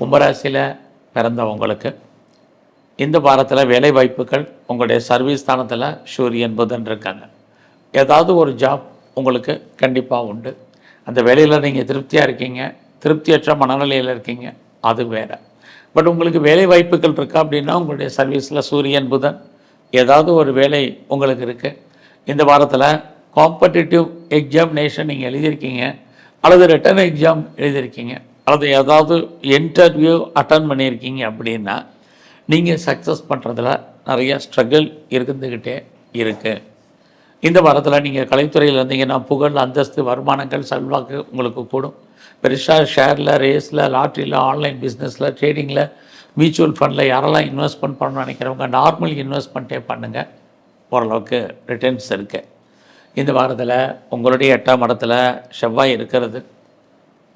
கும்பராசியில் பிறந்தவங்களுக்கு இந்த வாரத்தில் வேலை வாய்ப்புகள் உங்களுடைய சர்வீஸ் ஸ்தானத்தில் சூரியன் புதன் இருக்காங்க. ஏதாவது ஒரு ஜாப் உங்களுக்கு கண்டிப்பாக உண்டு. அந்த வேலையில் நீங்கள் திருப்தியாக இருக்கீங்க திருப்தியற்ற மனநிலையில் இருக்கீங்க அது வேறு. பட் உங்களுக்கு வேலை வாய்ப்புகள் இருக்கா அப்படின்னா உங்களுடைய சர்வீஸில் சூரியன் புதன் ஏதாவது ஒரு வேலை உங்களுக்கு இருக்குது இந்த வாரத்தில் காம்படிட்டிவ் எக்ஸாமினேஷன் நீங்கள் எழுதியிருக்கீங்க அல்லது ரிட்டன் எக்ஸாம் எழுதியிருக்கீங்க. அல்லது ஏதாவது இன்டர்வியூ அட்டன் பண்ணியிருக்கீங்க அப்படின்னா நீங்கள் சக்ஸஸ் பண்ணுறதுல நிறைய ஸ்ட்ரகிள் இருந்துக்கிட்டே இருக்குது இந்த வாரத்தில் நீங்கள் கலைத்துறையில் இருந்தீங்கன்னா புகழ் அந்தஸ்து வருமானங்கள் செல்வாக்கு உங்களுக்கு கூடும். பெருசாக ஷேரில் ரேஸில் லாட்ரியில் ஆன்லைன் பிஸ்னஸில் ட்ரேடிங்கில் மியூச்சுவல் ஃபண்டில் யாரெல்லாம் இன்வெஸ்ட்மெண்ட் பண்ணணும்னு நினைக்கிறவங்க நார்மல் இன்வெஸ்ட்மெண்ட்டே பண்ணுங்கள் ஓரளவுக்கு ரிட்டர்ன்ஸ் இருக்குது இந்த வாரத்தில் உங்களுடைய எட்டாம் இடத்துல செவ்வாய் இருக்கிறது.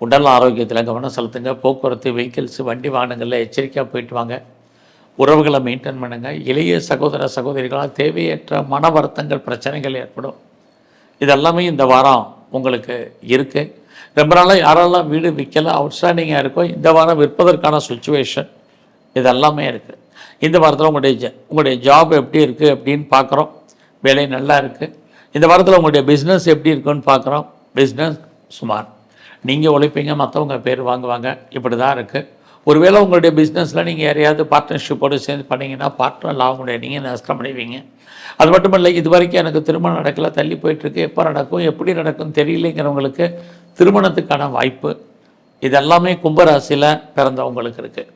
உடல் ஆரோக்கியத்தில் கவனம் செலுத்துங்க. போக்குவரத்து வெஹிக்கிள்ஸ் வண்டி வாகனங்களில் எச்சரிக்கையாக போயிட்டு வாங்க. உறவுகளை மெயின்டைன் பண்ணுங்கள் இளைய சகோதர சகோதரிகளால் தேவையற்ற மன வருத்தங்கள் பிரச்சனைகள் ஏற்படும். இதெல்லாமே இந்த வாரம் உங்களுக்கு இருக்குது ரொம்ப நாளாக யாரெல்லாம் வீடு விற்கல அவுட்ஸ்டாண்டிங்காக இருக்கோ இந்த வாரம் விற்பதற்கான சுச்சுவேஷன் இதெல்லாமே இருக்குது இந்த வாரத்தில் உங்களுடைய ஜ உங்களுடைய ஜாப் எப்படி இருக்குது அப்படின்னு பார்க்குறோம் வேலை நல்லா இருக்குது இந்த வாரத்தில் உங்களுடைய பிஸ்னஸ் எப்படி இருக்குன்னு பார்க்குறோம் பிஸ்னஸ் சுமார். நீங்கள் உழைப்பீங்க மற்றவங்க பேர் வாங்குவாங்க. இப்படி தான் இருக்குது ஒருவேளை உங்களுடைய பிஸ்னஸில் நீங்கள் யாரையாவது பார்ட்னர்ஷிப்போடு சேர்ந்து பண்ணிங்கன்னா பார்ட்னர் லாபம் முடியாது நீங்கள் நஷ்டம் அடைவீங்க. அது மட்டும் இல்லை இது வரைக்கும் எனக்கு திருமணம் நடக்கல தள்ளி போயிட்டுருக்கு. எப்போ நடக்கும் எப்படி நடக்கும் தெரியலைங்கிறவங்களுக்கு திருமணத்துக்கான வாய்ப்பு. இதெல்லாமே கும்பராசியில் பிறந்தவங்களுக்கு இருக்குது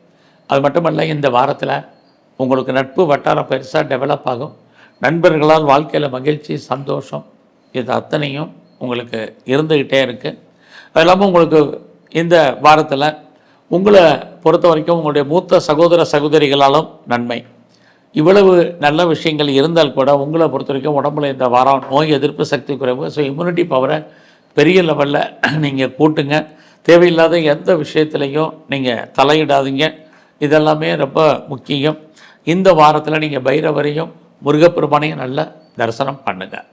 அது மட்டுமல்ல இந்த வாரத்தில் உங்களுக்கு நட்பு வட்டாரம் பெருசாக டெவலப் ஆகும். நண்பர்களால் வாழ்க்கையில் மகிழ்ச்சி சந்தோஷம் இது அத்தனையும் உங்களுக்கு இருந்துக்கிட்டே இருக்குது அது இல்லாமல் உங்களுக்கு இந்த வாரத்தில் உங்களை பொறுத்த வரைக்கும் உங்களுடைய மூத்த சகோதர சகோதரிகளாலும் நன்மை. இவ்வளவு நல்ல விஷயங்கள் இருந்தால் கூட உங்களை பொறுத்த வரைக்கும் உடம்புல இந்த வாரம் நோய் எதிர்ப்பு சக்தி குறைவு ஸோ இம்யூனிட்டி பவரை பெரிய லெவலில் நீங்கள் கூட்டுங்க. தேவையில்லாத எந்த விஷயத்துலையும் நீங்கள் தலையிடாதீங்க. இதெல்லாமே ரொம்ப முக்கியம். இந்த வாரத்தில் நீங்கள் பைரவரையும் முருகப்பெருமானையும் நல்ல தரிசனம் பண்ணுங்கள்